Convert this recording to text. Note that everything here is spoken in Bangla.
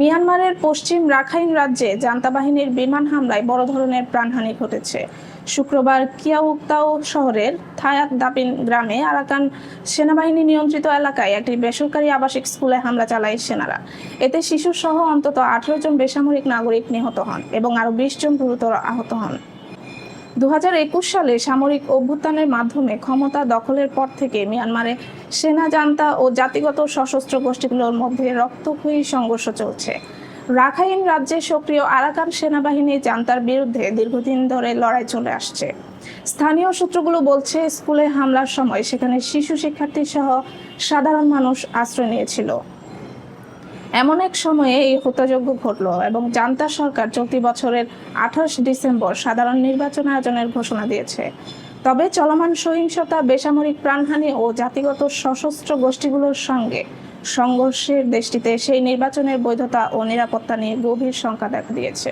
মিয়ানমারের পশ্চিম রাখাইন রাজ্যে জান্তা বাহিনীর বিমান হামলায় বড় ধরনের প্রাণহানি ঘটেছে। শুক্রবার কিয়াউক্তাও শহরের থায়াত দাপিন গ্রামে আরাকান সেনাবাহিনী নিয়ন্ত্রিত এলাকায় একটি বেসরকারি আবাসিক স্কুলে হামলা চালায় সেনারা। এতে শিশুসহ অন্তত আঠারো জন বেসামরিক নাগরিক নিহত হন এবং আরও বিশ জন গুরুতর আহত হন। দু হাজার একুশ সালে সামরিক অভ্যুত্থানের মাধ্যমে ক্ষমতা দখলের পর থেকে মিয়ানমারে সেনা জান্তা ও জাতিগত সশস্ত্র গোষ্ঠীগুলোর মধ্যে রক্তক্ষয়ী সংঘর্ষ চলছে। রাখাইন রাজ্যে সক্রিয় আরাকান সেনাবাহিনী জান্তার বিরুদ্ধে দীর্ঘদিন ধরে লড়াই চলে আসছে। স্থানীয় সূত্রগুলো বলছে, স্কুলে হামলার সময় সেখানে শিশু শিক্ষার্থী সহ সাধারণ মানুষ আশ্রয় নিয়েছিল। এমন এক সময়ে এই হত্যাযজ্ঞ ঘটল এবং জান্তা সরকার চলতি বছরের আঠাশ ডিসেম্বর সাধারণ নির্বাচন আয়োজনের ঘোষণা দিয়েছে। তবে চলমান সহিংসতা, বেসামরিক প্রাণহানি ও জাতিগত সশস্ত্র গোষ্ঠীগুলোর সঙ্গে সংঘর্ষের দেশটিতে সেই নির্বাচনের বৈধতা ও নিরাপত্তা নিয়ে গভীর শঙ্কা দেখা দিয়েছে।